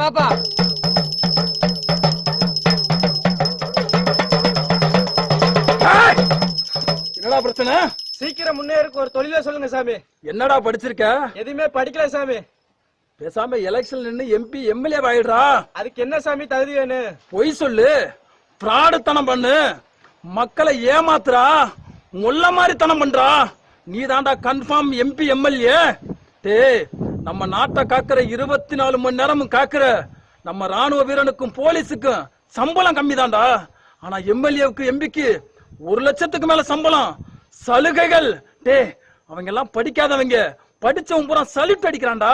வாப்பா என்னடா பிரச்சனை? சீக்கிரம் முன்னேறுக்கு ஒரு தொழில சொல்லுங்க சாமி. என்னடா படிச்சிருக்க? எதுவுமே படிக்கல சாமி. பேசாம எலெக்ஷன் நின்று எம்பி எம்எல்ஏ ஆயிடுறா. அதுக்கு என்ன சாமி தகுதி வேணும் பொய் சொல்லு. பிராடுத்தனம் பண்ணு. மக்களை ஏமாத்துறா. முல்ல மாதிரி தனம் பண்றா நீ தாண்டா கன்ஃபார்ம் எம்பி எம்எல்ஏ டே நம்ம நாட்டை காக்கிற இருபத்தி நாலு மணி நேரமும் காக்கிற நம்ம ராணுவ வீரனுக்கும் போலீஸுக்கும் சம்பளம் கம்மி தான்டா ஆனா எம்எல்ஏவுக்கு எம்பிக்கு ஒரு லட்சத்துக்கு மேல சம்பளம். சலுகைகள். டேய் அவங்க எல்லாம் படிக்காதவங்க. படிச்சவன் பூரா சல்யூட் அடிக்கிறான்டா.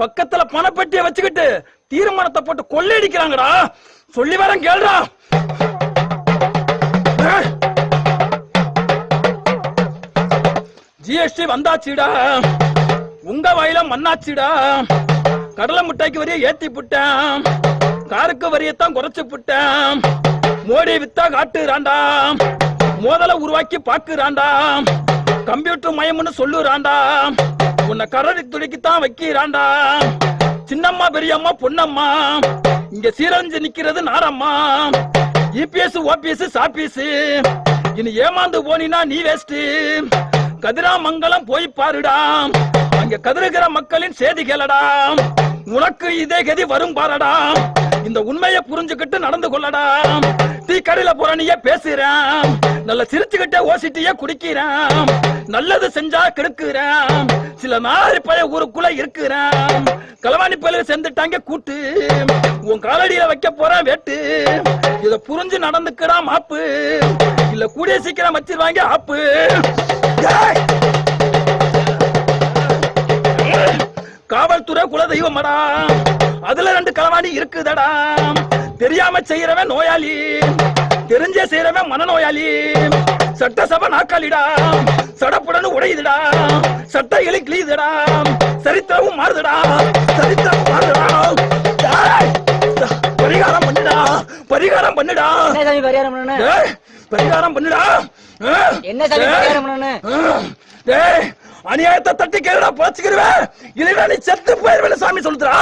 பக்கத்துல பணப்பெட்டியை வச்சுக்கிட்டு தீர்மானத்தை போட்டு கொள்ளையடிக்கிறாங்கடா. சொல்லி வரேன் கேள்றா ஜிஎஸ்டி வந்தாச்சுடா. உங்க மண்ணாச்சுடா. கடலை மிட்டாய்க்கு வரிய ஏத்தி புட்டேன். காருக்கு வரியத்தான் குறைச்சு புட்டேன். மோடி வித்தா காட்டுறான்டா. மோதல உருவாக்கி பாக்குறான்டா கம்ப்யூட்டர் மயம்னு சொல்லுறான்டா. உன்னை கரடி துடிக்கித்தான் வைக்கிறான்டா. சின்னம்மா பெரியம்மா பொன்னம்மா இங்க சீரஞ்சு நிக்கிறது நாரம்மா. இபிஎஸ் ஓபிஎஸ் சாபிஎஸ் இனி ஏமாந்து போனினா நீ வேஸ்ட் கதிராமங்கலம் போய் பாருடா. இங்க கதிருகிற மக்களின் செய்தி கேளடா உனக்கு இதே கதி வரும் பாரடா இந்த உண்மையை புரிஞ்சுக்கிட்டு நடந்து கொள்ளடா டீ கடையில போற நீயே பேசுறேன் நல்ல சிரிச்சுக்கிட்டே ஓசிட்டிய குடிக்கிறேன் நல்லது செஞ்சா கெடுக்கிறேன் சில நாரி பழைய ஊருக்குள்ள இருக்கிறேன் களவாணி பயில சேர்ந்துட்டாங்க கூட்டு. உன் காலடியில வைக்க போறேன் வேட்டு. இத புரிஞ்சு நடந்துக்கிறான் மாப்பு. இல்ல கூடிய சீக்கிரம் வச்சிருவாங்க ஆப்பு. தெய்வமடா அதுல ரெண்டு களவாணி இருக்குதடா. தெரியாம செய்யறவன் நோயாளி. தெரிஞ்சே செய்யறவன் மனநோயாளி. சட்டசபை நாக்காளிடா சடப்புடன்னு உடையுதுடா. சட்ட எலி கிளியுதுடா சரித்திரமும் மாறுதுடா. சரித்திரமும் மாறுதுடா! பரிகாரம் பண்ணுடா. பரிகாரம் பண்ணுடா. பரிகாரம் பண்ணணும் டேய், பரிகாரம் பண்ணுடா? என்ன. பரிகாரம். டேய் அநியாயத்தை தட்டி கேளுடா போச்சுக்கிறவே இல்லைன்னா நீ செத்து போயிருவேன் சாமி சொல்லுறா